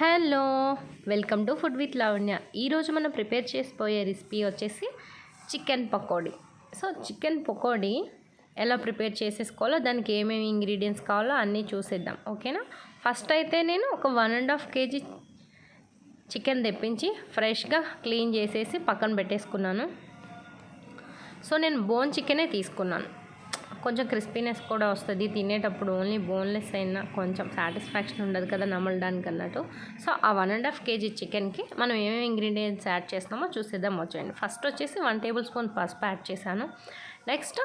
Hello welcome to food with Lavanya. ఈరోజు మనం prepare చేసిపోయే రెసిపీ వచ్చేసి chicken pakodi. So chicken pakodi ఎలా ప్రిపేర్ చేసేసుకోవాలో దానికి ఏమేమి ఇంగ్రీడియంట్స్ కావాలో అన్నీ చూసేద్దాం ఓకేనా? ఫస్ట్ అయితే నేను ఒక one and half KG chicken తెప్పించి ఫ్రెష్గా క్లీన్ చేసేసి పక్కన పెట్టేసుకున్నాను. సో నేను బోన్ చికెనే తీసుకున్నాను. కొంచెం క్రిస్పీనెస్ కూడా వస్తుంది తినేటప్పుడు. ఓన్లీ బోన్లెస్ అయినా కొంచెం సాటిస్ఫాక్షన్ ఉండదు కదా నమలడానికి అన్నట్టు సో ఆ వన్ అండ్ హాఫ్ కేజీ చికెన్కి మనం ఏమేమి ఇంగ్రీడియంట్స్ యాడ్ చేస్తామో చూసేద్దాం. వచ్చేయండి ఫస్ట్ వచ్చేసి వన్ టేబుల్ స్పూన్ పసుపు యాడ్ చేశాను. నెక్స్ట్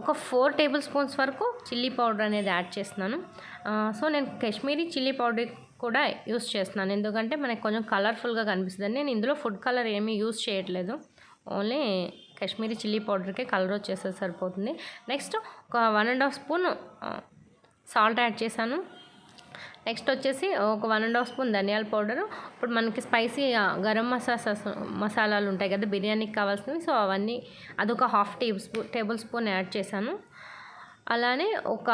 ఒక ఫోర్ టేబుల్ స్పూన్స్ వరకు చిల్లీ పౌడర్ అనేది యాడ్ చేస్తున్నాను. సో నేను కాశ్మీరీ చిల్లీ పౌడర్ కూడా యూస్ చేస్తున్నాను. ఎందుకంటే మనకు కొంచెం కలర్ఫుల్గా కనిపిస్తుంది. నేను ఇందులో ఫుడ్ కలర్ ఏమీ యూస్ చేయట్లేదు. ఓన్లీ కాశ్మీరీ చిల్లీ పౌడర్కే కలర్ వచ్చేస్తే సరిపోతుంది. నెక్స్ట్ ఒక one and half spoon salt add చేశాను. నెక్స్ట్ వచ్చేసి ఒక వన్ అండ్ హాఫ్ స్పూన్ ధనియాల పౌడరు. ఇప్పుడు మనకి స్పైసీ గరం మసాలా మసాలాలు ఉంటాయి కదా బిర్యానీకి కావాల్సినవి. సో అవన్నీ అదొక half tablespoon tablespoon add చేశాను. అలానే ఒక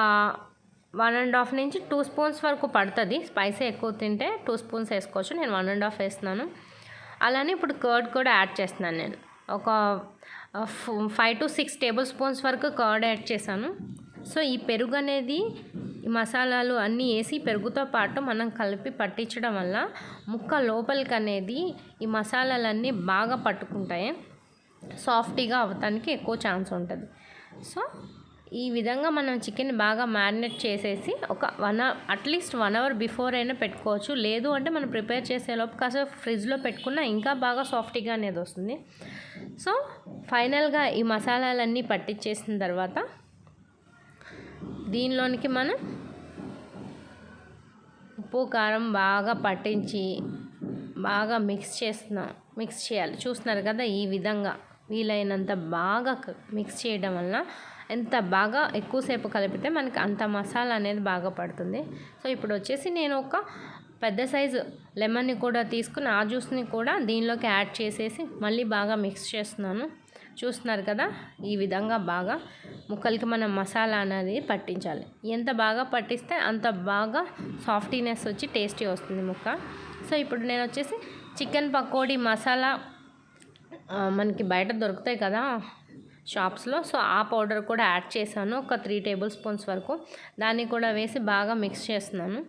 వన్ అండ్ హాఫ్ నుంచి టూ స్పూన్స్ వరకు పడుతుంది. స్పైసీ ఎక్కువ తింటే టూ స్పూన్స్ వేసుకోవచ్చు. నేను వన్ అండ్ హాఫ్ వేస్తున్నాను. అలానే ఇప్పుడు కర్డ్ కూడా యాడ్ చేస్తున్నాను నేను. ఒక five to six tablespoons వరకు కర్డ్ యాడ్ చేశాను. సో ఈ పెరుగు అనేది ఈ మసాలాలు అన్నీ వేసి పెరుగుతో పాటు మనం కలిపి పట్టించడం వల్ల ముక్క లోపలికి అనేది ఈ మసాలాలన్నీ బాగా పట్టుకుంటాయి. సాఫ్టీగా అవ్వటానికి ఎక్కువ ఛాన్స్ ఉంటుంది. సో ఈ విధంగా మనం చికెన్ బాగా మ్యారినేట్ చేసేసి ఒక one hour at least one hour before అయినా పెట్టుకోవచ్చు. లేదు అంటే మనం ప్రిపేర్ చేసేలోపు కాసేపు ఫ్రిడ్జ్లో పెట్టుకున్న ఇంకా బాగా సాఫ్టీగా అనేది వస్తుంది సో ఫైనల్గా ఈ మసాలాలన్నీ పట్టించేసిన తర్వాత దీనిలోనికి మనం ఉప్పు కారం బాగా పట్టించి బాగా మిక్స్ చేస్తున్నాం మిక్స్ చేయాలి. చూస్తున్నారు కదా ఈ విధంగా వీలైనంత బాగా మిక్స్ చేయడం వలన ఎంత బాగా ఎక్కువసేపు కలిపితే మనకి అంత మసాలా అనేది బాగా పడుతుంది. సో ఇప్పుడు వచ్చేసి నేను ఒక పెద్ద సైజు లెమన్ని కూడా తీసుకుని ఆ జ్యూస్ని కూడా దీనిలోకి యాడ్ చేసేసి మళ్ళీ బాగా మిక్స్ చేస్తున్నాను. చూస్తున్నారు కదా? ఈ విధంగా బాగా ముక్కలకి మనం మసాలా అనేది పట్టించాలి. ఎంత బాగా పట్టిస్తే అంత బాగా సాఫ్టీనెస్ వచ్చి టేస్టీ వస్తుంది ముక్క. సో ఇప్పుడు నేను వచ్చేసి చికెన్ పకోడీ మసాలా మనకి బయట దొరుకుతాయి కదా షాప్స్లో. సో ఆ పౌడర్ కూడా యాడ్ చేశాను. ఒక త్రీ టేబుల్ స్పూన్స్ వరకు. దాన్ని కూడా వేసి బాగా మిక్స్ చేస్తున్నాను.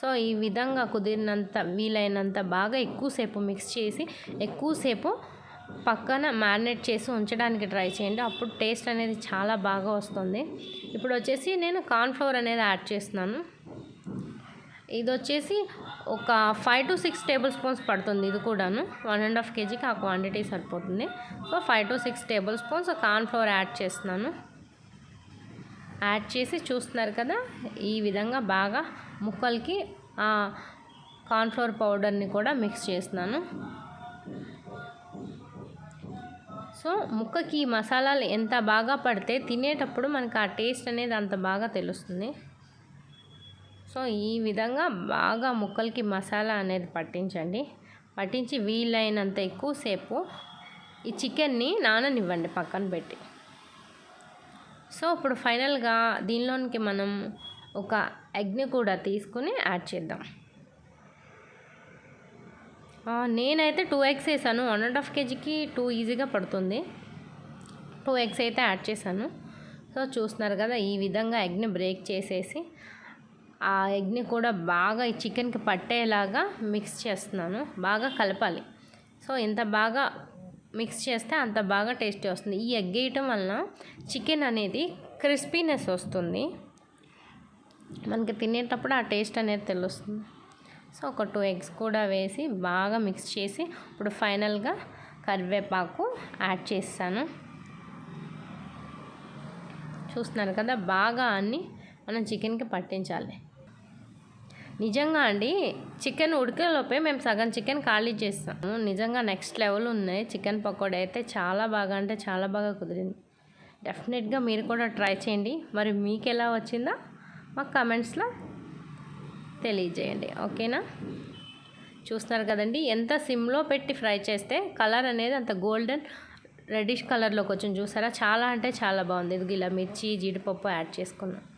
సో ఈ విధంగా కుదిరినంత వీలైనంత బాగా ఎక్కువసేపు మిక్స్ చేసి ఎక్కువసేపు పక్కన మ్యారినేట్ చేసి ఉంచడానికి ట్రై చేయండి. అప్పుడు టేస్ట్ అనేది చాలా బాగా వస్తుంది. ఇప్పుడు వచ్చేసి నేను కార్న్ఫ్లవర్ అనేది యాడ్ చేస్తున్నాను. ఇది వచ్చేసి ఒక five to six tablespoons పడుతుంది ఇది కూడాను. వన్ అండ్ హాఫ్ కేజీకి ఆ క్వాంటిటీ సరిపోతుంది. So five to six tablespoons cornflour add చేస్తున్నాను. యాడ్ చేసి చూస్తున్నారు కదా ఈ విధంగా బాగా ముక్కలకి కార్న్ఫ్లవర్ పౌడర్ని కూడా మిక్స్ చేస్తున్నాను. సో ముక్కకి మసాలాలు ఎంత బాగా పడితే తినేటప్పుడు మనకు ఆ టేస్ట్ అనేది అంత బాగా తెలుస్తుంది. సో ఈ విధంగా బాగా ముక్కలకి మసాలా అనేది పట్టించండి. పట్టించి వీలైనంత ఎక్కువసేపు ఈ చికెన్ని నాననివ్వండి పక్కన పెట్టి. సో ఇప్పుడు ఫైనల్గా దీనిలోనికి మనం ఒక ఎగ్ని కూడా తీసుకుని యాడ్ చేద్దాం. నేనైతే టూ ఎగ్స్ వేసాను. వన్ అండ్ హాఫ్ కేజీకి టూ ఈజీగా పడుతుంది. టూ ఎగ్స్ అయితే యాడ్ చేశాను. సో చూస్తున్నారు కదా ఈ విధంగా ఎగ్ని బ్రేక్ చేసేసి ఆ ఎగ్ని కూడా బాగా ఈ చికెన్కి పట్టేలాగా మిక్స్ చేస్తున్నాను. బాగా కలపాలి. సో ఎంత బాగా మిక్స్ చేస్తే అంత బాగా టేస్టీ వస్తుంది. ఈ ఎగ్ వేయటం వలన చికెన్ అనేది క్రిస్పీనెస్ వస్తుంది. మనకి తినేటప్పుడు ఆ టేస్ట్ అనేది తెలుస్తుంది. సో ఒక టూ ఎగ్స్ కూడా వేసి బాగా మిక్స్ చేసి ఇప్పుడు ఫైనల్గా కరివేపాకు యాడ్ చేస్తాను. చూస్తున్నారు కదా బాగా అన్ని మనం చికెన్కి పట్టించాలి. నిజంగా అండి చికెన్ ఉడికేలోపే మేము సగం చికెన్ ఖాళీ చేస్తాము. నిజంగా నెక్స్ట్ లెవెల్ ఉన్నాయి చికెన్ పకోడీ అయితే చాలా బాగా అంటే చాలా బాగా కుదిరింది. డెఫినెట్గా మీరు కూడా ట్రై చేయండి. మరి మీకు ఎలా వచ్చిందో మాకు కమెంట్స్లో తెలియజేయండి. ఓకేనా? చూస్తున్నారు కదండి ఎంత సిమ్లో పెట్టి ఫ్రై చేస్తే కలర్ అనేది అంత గోల్డెన్ రెడిష్ కలర్లోకి వచ్చింది చూసారా? చాలా అంటే చాలా బాగుంది. ఇది ఇలా మిర్చి జీడిపప్పు యాడ్ చేసుకున్నాను